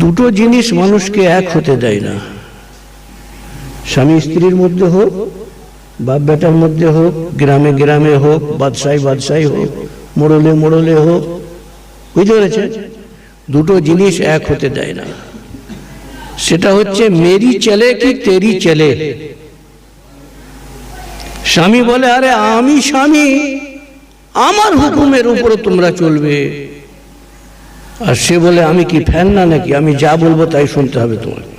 দুটো জিনিস মানুষকে এক হতে দেয় না। স্বামী স্ত্রীর মধ্যে হোক বাপ বেটার মধ্যে হোক, গ্রামে গ্রামে হোক বাদশাই বাদশাই হোক, মোড়লে মোড়লে হোক, বুঝতে পেরেছেন? দুটো জিনিস এক হতে দেয় না। সেটা হচ্ছে মেরি চলে কি তেরি চলে। স্বামী বলে, আরে আমি স্বামী, আমার হুকুমের উপরে তোমরা চলবে। আর সে বলে, আমি কি ফ্যান না নাকি? আমি যা বলব তাই শুনতে হবে তোমাকে।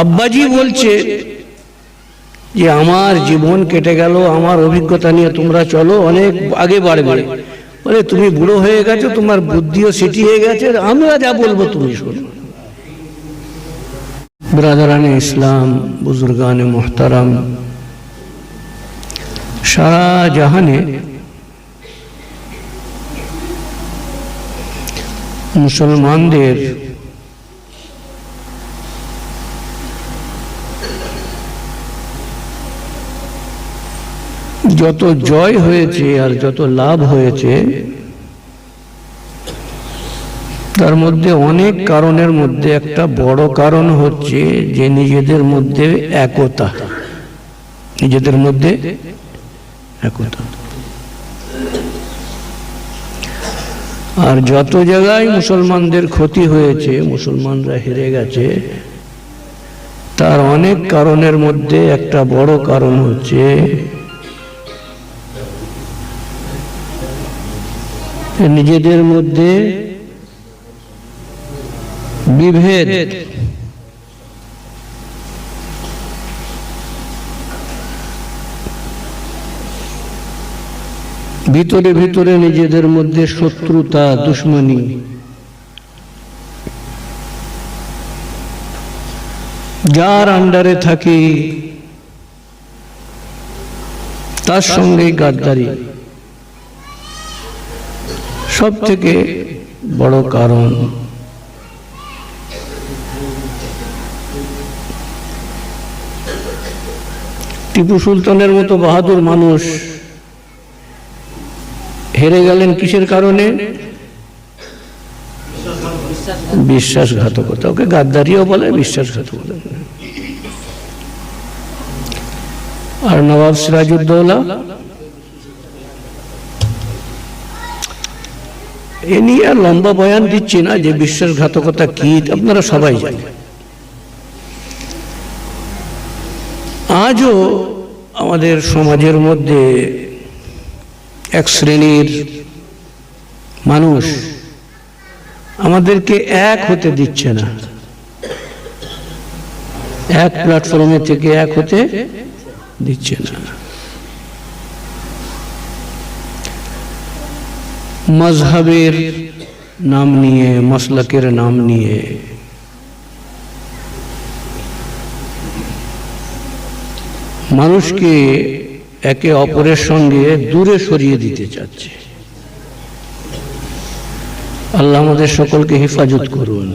আব্বাজি বলছে যে, আমার জীবন কেটে গেল, আমার অভিজ্ঞতা নিয়ে তোমরা চলো, অনেক আগে বাড়বে। বলে, তুমি বুড়ো হয়ে গেছো, তোমার বুদ্ধিও সিটি হয়ে গেছে, আমরা যা বলব তুমি শোনো। ব্রাদারানে ইসলাম, বুজুর্গানে মোহতারাম, সারা জাহানে মুসলমানদের যত জয় হয়েছে আর যত লাভ হয়েছে, তার মধ্যে অনেক কারণের মধ্যে একটা বড় কারণ হচ্ছে যে নিজেদের মধ্যে একতা। নিজেদের মধ্যে একতা। আর যত জায়গায় মুসলমানদের ক্ষতি হয়েছে, মুসলমানরা হেরে গেছে, তার অনেক কারণের মধ্যে একটা বড় কারণ হচ্ছে নিজেদের মধ্যে বিভেদ। ভিতরে ভিতরে নিজেদের মধ্যে শত্রুতা, দুশ্মনী। যার আন্ডারে থাকি, তার সঙ্গে গাদ্দারি। সব থেকে বড় কারণ, টিপু সুলতানের মতো বাহাদুর মানুষ হেরে গেলেন কিসের কারণে? বিশ্বাসঘাতকতা। ওকে গাদ্দারিও বলে, বিশ্বাসঘাতকতা। আর নবাব সিরাজউদ্দৌলা? এ নিয়ে আর লম্বা বয়ান দিচ্ছি না যে বিশ্বাসঘাতকতা কি, আপনারা সবাই জানেন। আজও আমাদের সমাজের মধ্যে এক শ্রেণির মানুষ আমাদেরকে এক হতে দিচ্ছে না। এক প্ল্যাটফর্মে থেকে এক হতে দিচ্ছে না। মজহবের নাম নিয়ে, মসলকের নাম নিয়ে, মানুষকে একে অপরের সঙ্গে দূরে সরিয়ে দিতে চাচ্ছে। আল্লাহ আমাদের সকলকে হেফাজত করুন।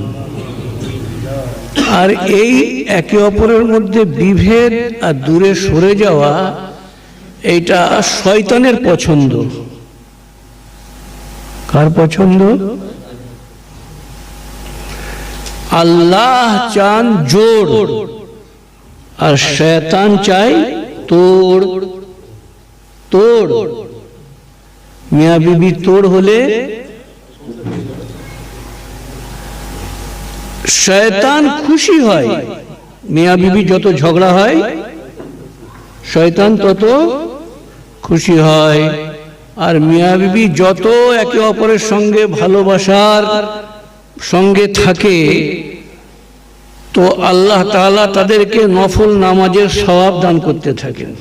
আর এই একে অপরের মধ্যে বিভেদ আর দূরে সরে যাওয়া, এইটা শয়তানের পছন্দ। কার পছন্দ? আল্লাহ চান জোর, আর শয়তান চাই তোড় তোড় মিয়া বিবি তোড় হলে শয়তান খুশি হয়। মিয়া বিবি যত ঝগড়া হয়, শয়তান তত খুশি হয়। আর মিয়া বিবি যত একে অপরের সঙ্গে ভালোবাসার সঙ্গে থাকে, তো আল্লাহ তাআলা তাদেরকে নফল নামাজের সওয়াব দান করতে থাকেন।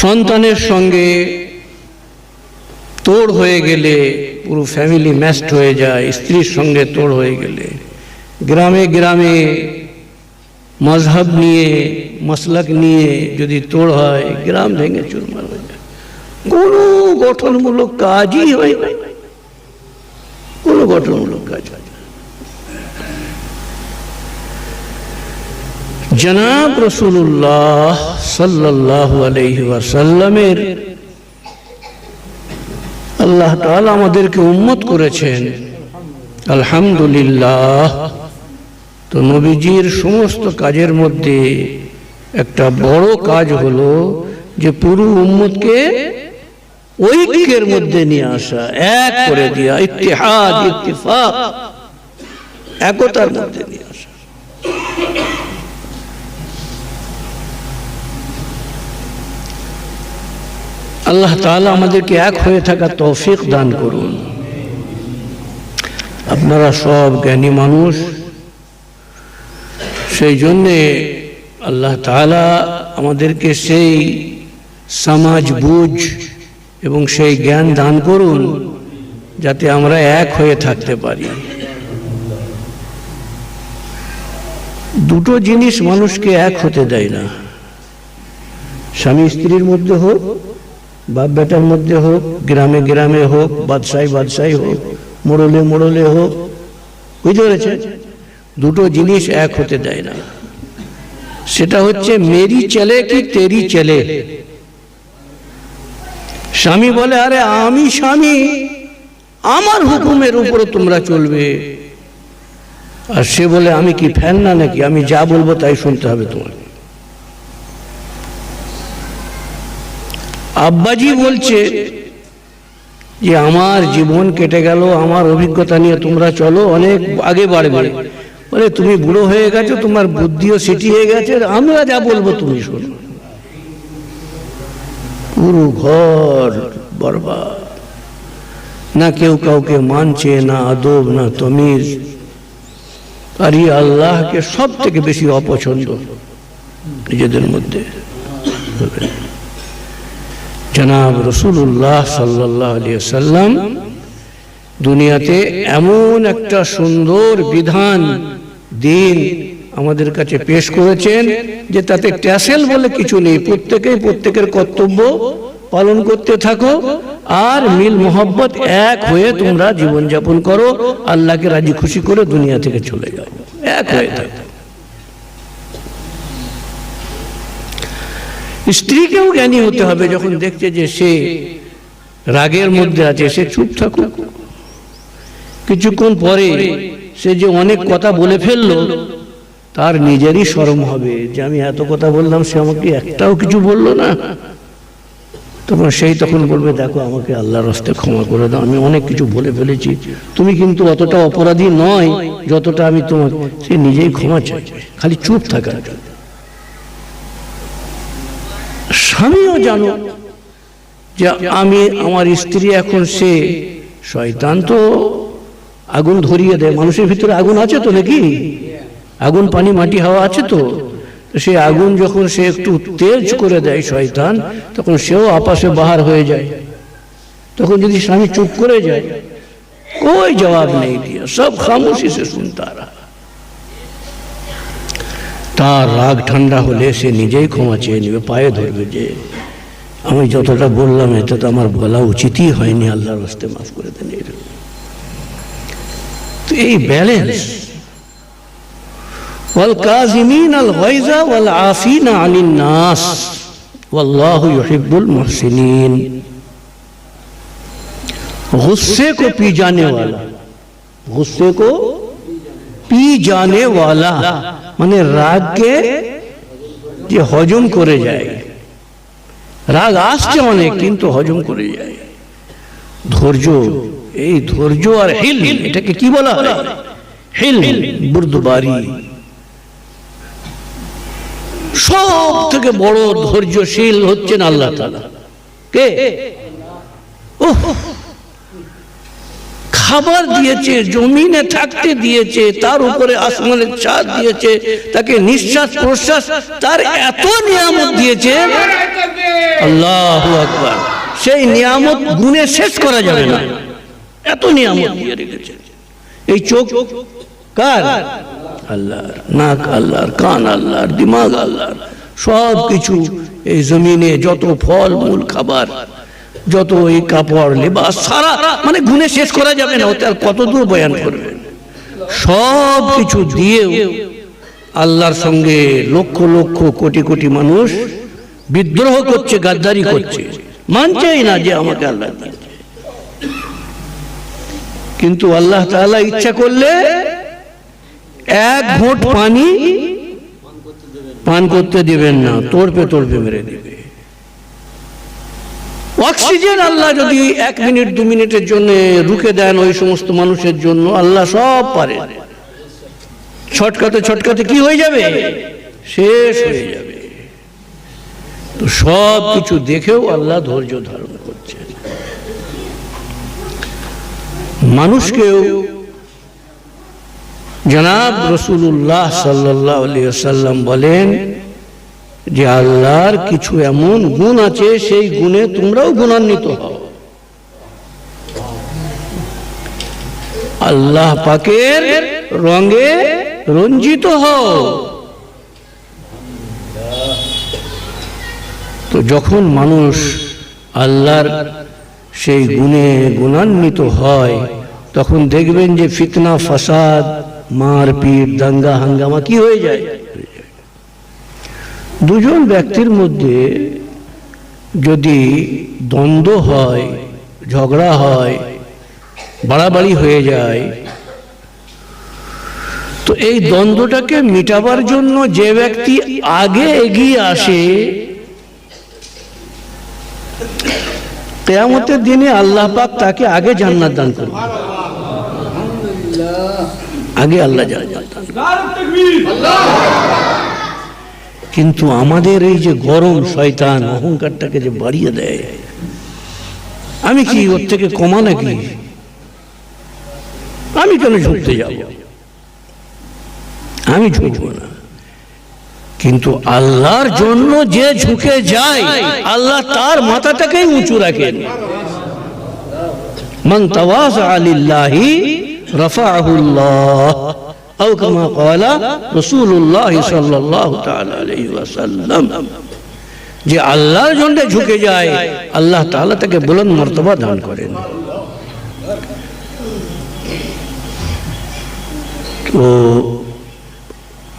সন্তানের সঙ্গে তোড় হয়ে গেলে পুরো ফ্যামিলি ম্যাস্ট হয়ে যায়, স্ত্রীর সঙ্গে তোড় হয়ে গেলে। গ্রামে গ্রামে মজহব নিয়ে, মসলক নিয়ে যদি তোড় হয়, গ্রাম ভেঙে চুরমার হয়ে যায়। কোনো গঠনমূলক কাজই হয় কোনো গঠনমূলক কাজ হয় জনাব রসুল্লাহ সাল্লাহ আলহি আল্লাহ তাআলা আমাদেরকে উম্মত করেছেন। আলহামদুলিল্লাহ, তো নবীজির সমস্ত কাজের মধ্যে একটা বড় কাজ হলো যে পুরো উম্মতকে ঐক্যের মধ্যে নিয়ে আসা, এক করে দেওয়া ইত্তেহাদ, ইত্তেফাক, একতার মধ্যে নিয়ে আসা আল্লাহ তাআলা আমাদেরকে এক হয়ে থাকা তৌফিক দান করুন। আপনারা সব জ্ঞানী মানুষ। সেই জন্যে আল্লাহ তাআলা আমাদেরকে সেই সমাজ বুঝ এবং সেই জ্ঞান দান করুন, যাতে আমরা এক হয়ে থাকতে পারি। দুটো জিনিস মানুষকে এক হতে দেয় না। স্বামী স্ত্রীর মধ্যে হোক বাপ বেটার মধ্যে হোক, গ্রামে গ্রামে হোক, বাদশাহী বাদশাহী হোক, মোড়লে মোড়লে হোক, বুঝতে পেরেছে দুটো জিনিস এক হতে দেয় না। সেটা হচ্ছে মেরি ছেলে কি তেরি ছেলে স্বামী বলে, আরে আমি স্বামী, আমার হুকুমের উপরে তোমরা চলবে। আর সে বলে, আমি কি ফ্যান না নাকি? আমি যা বলব তাই শুনতে হবে তোমাকে। আব্বাজি বলছে যে, আমার জীবন কেটে গেল, আমার অভিজ্ঞতা নিয়ে তোমরা চলো, অনেক আগে বাড়বে। বলে, তুমি বুড়ো হয়ে গেছো, তোমার বুদ্ধিও সেটি হয়ে গেছে, আমরা যা বলব তুমি শোনো। পুরো ঘর বরবাদ। না কেউ কাউকে মানছে, না আদব, না তমিজ আর আল্লাহকে সব থেকে বেশি অপছন্দ নিজেদের মধ্যে। জনাব রসুল্লাহ সাল্লাহ সাল্লাম দুনিয়াতে এমন একটা সুন্দর বিধান দিন আমাদের কাছে পেশ করেছেন যে তাতে ট্যাসেল বলে কিছু নেই। প্রত্যেকেই প্রত্যেকের কর্তব্য পালন করতে থাকো আর মিল মোহব্বত এক হয়ে তোমরা জীবনযাপন করো। আল্লাহকে রাজি খুশি করে দুনিয়া থেকে চলে যাও। এক হয়ে থাকো। স্ত্রীকেও জ্ঞানী হতে হবে যখন দেখছে যে সে রাগের মধ্যে আছে, সে চুপ থাকুক। কিছুক্ষণ পরে সে যে অনেক কথা বলে ফেলল, তার নিজেরই শরম হবে যে আমি এত কথা বললাম, সে আমাকে একটাও কিছু বলল না। তখন সেই তখন বলবে, দেখো, আমাকে আল্লাহর হস্তে ক্ষমা করে দাও, আমি অনেক কিছু বলে ফেলেছি। তুমি কিন্তু অতটা অপরাধী নয়, যতটা আমি তোমার সে নিজেই ক্ষমা চাই খালি চুপ থাকার জন্য। স্বামীও জানো যে আমি আমার স্ত্রী এখন সে শয়তান তো আগুন ধরিয়ে দেয় মানুষের ভিতরে আগুন আছে তো নাকি আগুন পানি মাটি হাওয়া আছে তো তো সেই আগুন যখন সে একটু তেজ করে দেয় শয়তান তখন সেও আপাশে বাহার হয়ে যায় তখন যদি স্বামী চুপ করে যায় कोई जवाब नहीं दिया सब खामोशी से सुनता रहा তার রাগ ঠান্ডা হলে সে নিজেই ক্ষমা চেয়ে নেবে, পায়ে ধরবে যে, আমি যতটা বললাম, এত তো আমার বলা উচিতই হয়নি, আল্লাহর হস্তে মাফ করে দেন এই ব্যালেন্স ওয়াল কাজিমিন আল ওয়াইজা ওয়াল আনিন নাস واللہ یحب المحسنین غصے کو پی جانے والا غصے کو পি জানে ওয়ালা। মানে রাগকে যে হজম করে যায়। রাগ আসছে অনেক কিন্তু হজম করে যায়। ধৈর্য, এই ধৈর্য আর হিল, এটাকে কি বলা হয়? হিল, বুর্দবারি। সব থেকে বড় ধৈর্যশীল হচ্ছেন আল্লাহ তালা কে? ওহ খাবার দিয়েছে, জমিনে থাকতে দিয়েছে, তার উপরে আসমানের ছাদ দিয়েছে, তাকে নিঃশ্বাস প্রশ্বাস, তার এত নিয়ামত দিয়েছে। আল্লাহ আকবার। সেই নিয়ামত গুণে শেষ করা যাবে না। এত নিয়ামত দিয়ে রেখেছে। এই চোখ কার? আল্লাহর। নাক আল্লাহর, কান আল্লাহর, দিমাগ আল্লাহর। সব কিছু এই জমিনে যত ফল মূল খাবার যত এই কাপড় লেবাস সারা মানে গুনে শেষ করা যাবে না, ওতে আর কত দূর বয়ান করবে? সব কিছু দিয়েও আল্লাহর সঙ্গে লক্ষ লক্ষ কোটি কোটি মানুষ বিদ্রোহ করছে, গাদ্দারি করছে। মানছেই না যে আমাকে আল্লাহ কিন্তু আল্লাহ তাআলা ইচ্ছা করলে এক ঘোট পানি পান করতে দিবেন না তোড়পে তোড়পে মেরে দিবে। অক্সিজেন আল্লাহ যদি এক মিনিট, দু মিনিটের জন্য রুখে দেন ওই সমস্ত মানুষের জন্য, আল্লাহ সব পারে। ছটকাতে ছটকাতে কি হয়ে যাবে? শেষ হয়ে যাবে। তো সব কিছু দেখেও আল্লাহ ধৈর্য ধারণ করছে মানুষকেও জনাব রসুল্লাহ সাল্লাহ সাল্লাম বলেন যে আল্লাহর কিছু এমন গুণ আছে, সেই গুণে তোমরাও গুণান্বিত হও। আল্লাহ পাকের রঙে রঞ্জিত হও। তো যখন মানুষ আল্লাহর সেই গুণে গুণান্বিত হয়, তখন দেখবেন যে ফিতনা, ফাসাদ, মারপিট, দাঙ্গা, হাঙ্গামা কি হয়ে যায়? দুজন ব্যক্তির মধ্যে যদি দ্বন্দ্ব হয়, ঝগড়া হয়, বাড়াবাড়ি হয়ে যায়, তো এই দ্বন্দ্বটাকে মিটাবার জন্য যে ব্যক্তি আগে এগিয়ে আসে, কেয়ামতের দিনে আল্লাহ পাক তাকে আগে জান্নাত দান করবে। আগে আল্লাহ জান্নাত দান কিন্তু আমাদের এই যে গরম শয়তান অহংকারটাকে যে বাড়িয়ে দেয়, আমি কি ওর থেকে কমা নাকি? আমি কেন ঝুঁকতে যাব? আমি ঝুঁকবো না। কিন্তু আল্লাহর জন্য যে ঝুঁকে যায়, আল্লাহ তার মাথাটাকেই উঁচু রাখেন। মান তাওয়াজ আলিল্লাহি রাফাহুল্লাহ أو كما قال رسول الله صلى الله تعالى عليه وسلم যে আল্লাহর জন্য ঝুঁকে যায় আল্লাহ তাআলা তাকে বুলন্দ মর্তবা দান করেন তো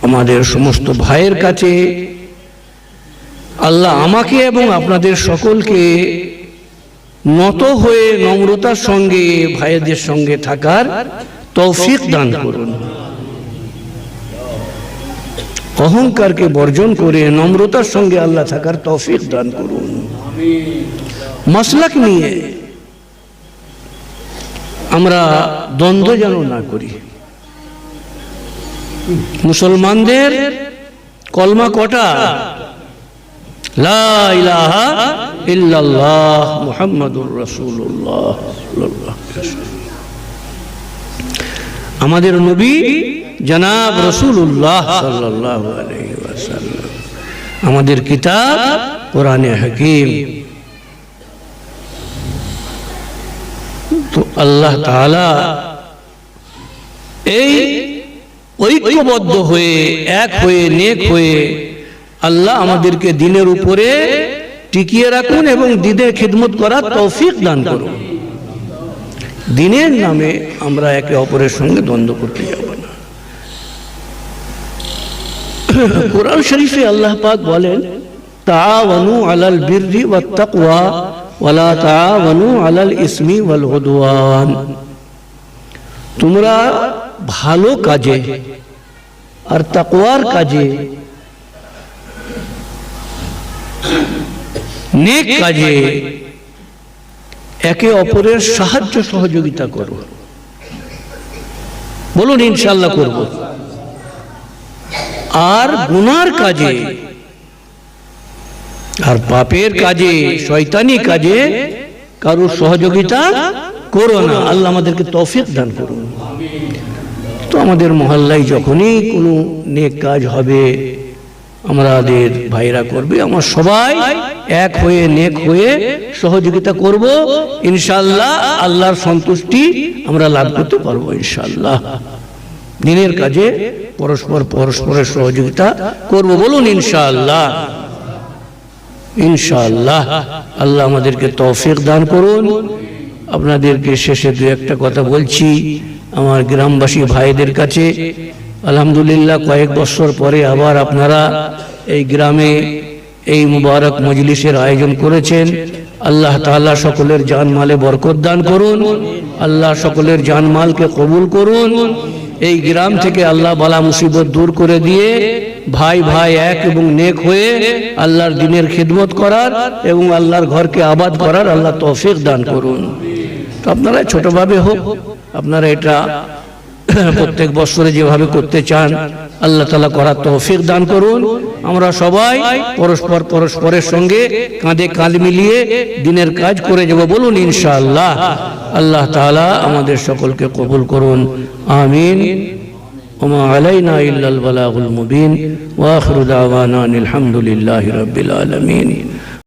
আমাদের সমস্ত ভাইয়ের কাছে আল্লাহ আমাকে এবং আপনাদের সকলকে নত হয়ে নম্রতার সঙ্গে ভাইদের সঙ্গে থাকার তৌফিক দান করুন অহংকারকে বর্জন করে নম্রতার সঙ্গে আল্লাহ থাকার তৌফিক দান করুন। মাসলাক নিয়ে আমরা দ্বন্দ্ব যেন না করি। মুসলমানদের কলমা কটা? মুহাম্মাদুর ওয়াসাল্লাম। আমাদের নবী জনাব রসুল্লাহ সাল্লাহ আলহিম আমাদের কিতাব কোরআনে হাকিম। তো আল্লাহ তাআলা এই ঐক্যবদ্ধ হয়ে এক হয়ে নেক হয়ে আল্লাহ আমাদেরকে দিনের উপরে টিকিয়ে রাখুন এবং দিনের খিদমত করার তৌফিক দান করুন। দিনের নামে আমরা একে অপরের সঙ্গে দ্বন্দ্ব করতে যাব না কোরআন শরীফে আল্লাহ পাক বলেন, তাআওয়ানু আলাল বিররি ওয়াত তাকওয়া ওয়ালা তাআওয়ানু আলাল ইসমি ওয়াল উদওয়ান। তোমরা ভালো কাজে আর তাকওয়ার কাজে, নেক কাজে একে অপরের সাহায্য সহযোগিতা করো। বলুন ইনশাল্লাহ করব। আর গুনার কাজে আর পাপের কাজে শয়তানি কাজে কারোর সহযোগিতা করো না। আল্লাহ আমাদেরকে তৌফিক দান করুন। তো আমাদের মহল্লায় যখনই কোনো নেক কাজ হবে আমাদের ভাইরা করবে আমার সবাই এক হয়ে নেক হয়ে সহযোগিতা করব। ইনশাল্লাহ আল্লাহর সন্তুষ্টি আমরা লাভ করতে পারব ইনশাল্লাহ দিনের কাজে পরস্পর, পরস্পরের সহযোগিতা করব বলুন, ইনশাআল্লাহ। ইনশাআল্লাহ। আল্লাহ আমাদেরকে তৌফিক দান করুন। আপনাদেরকে শেষে দু একটা কথা বলছি। আমার গ্রামবাসী ভাইদের কাছে আলহামদুলিল্লাহ কয়েক বছর পরে আবার আপনারা এই গ্রামে এই মুবারক মজলিসের আয়োজন করেছেন। আল্লাহ তাআলা সকলের জানমালে বরকত দান করুন। আল্লাহ সকলের জানমালকে কবুল করুন। এই গ্রাম থেকে আল্লাহ বালা মুসিবত দূর করে দিয়ে ভাই ভাই এক এবং নেক হয়ে আল্লাহর দিনের খিদমত করার এবং আল্লাহর ঘরকে আবাদ করার আল্লাহ তৌফিক দান করুন। তো আপনারা ছোটভাবে হোক, আপনারা এটা প্রত্যেক বছরে যেভাবে করতে চান আল্লাহ তালা করার তৌফিক দান করুন আমরা সবাই পরস্পর পরস্পরের সঙ্গে কাঁধে কাঁধ মিলিয়ে দিনের কাজ করে যাব বলুন ইনশাআল্লাহ আল্লাহ তাআলা আমাদের সকলকে কবুল করুন আমিন وما علينا إلا البلاغ المبين وآخر دعوانا أن الحمد لله رب العالمين